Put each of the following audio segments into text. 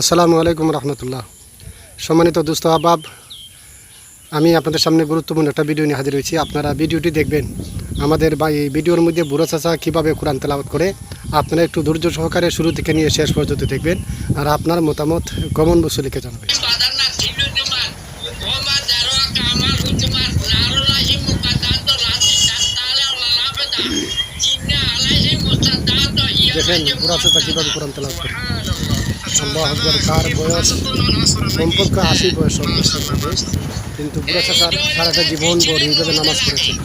আসসালামু আলাইকুম রহমতুল্লাহ। সম্মানিত দুস্থ আবাব আমি আপনাদের সামনে গুরুত্বপূর্ণ একটা ভিডিও নিয়ে হাজির হয়েছি। আপনারা ভিডিওটি দেখবেন। আমাদের বা এই ভিডিওর মধ্যে বুড়ো চাচা কীভাবে কোরআন তেলাওয়াত করে, আপনারা একটু ধৈর্য সহকারে শুরু থেকে নিয়ে শেষ পর্যন্ত দেখবেন আর আপনার মতামত কমন বস্তু লিখে জানাবেন দেখেন বুড়া চাচা কীভাবে কোরআন তেলাওয়াত করে। আল্লাহ আকবর কার বয়স? সম্পর্ক আশি বয়স কিন্তু বুড়া সারাটা জীবন ভর এইভাবে নামাজ পড়েছেন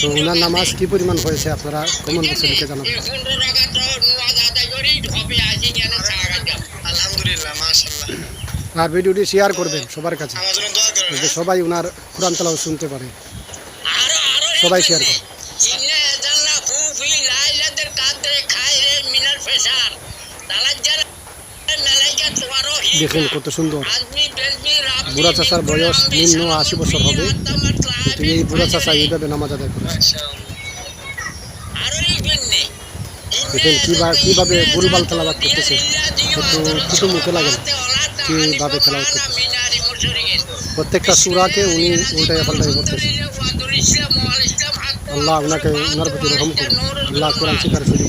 তো ওনার নামাজ কী পরিমাণ হয়েছে আপনারা কমন লিখে জানাবেন আর ভিডিওটি শেয়ার করবেন সবার কাছে। করবেন সবাই ওনার কোরআন তালাও শুনতে পারে। সবাই শেয়ার করুন দেখেন কত সুন্দর। বুড়া চাষার বয়স নিম্ন আশি বছর হবে। কিন্তু এই বুড়া চাচা এইভাবে নামাজ আদায় করেছে দেখেন কীভাবে কীভাবে ভুলভাল তেলাবাদ করতেছে। একটু কুটু মুখে লাগে কীভাবে তেলাওয়াত করতেছে। প্রত্যেকটা সুরাকে উনি উল্টায় পাল্টায় করতেছে আল্লাহ ওনাকে ওনার প্রতি রহম করুন আল্লাহ কোরআন শিকার সুযোগ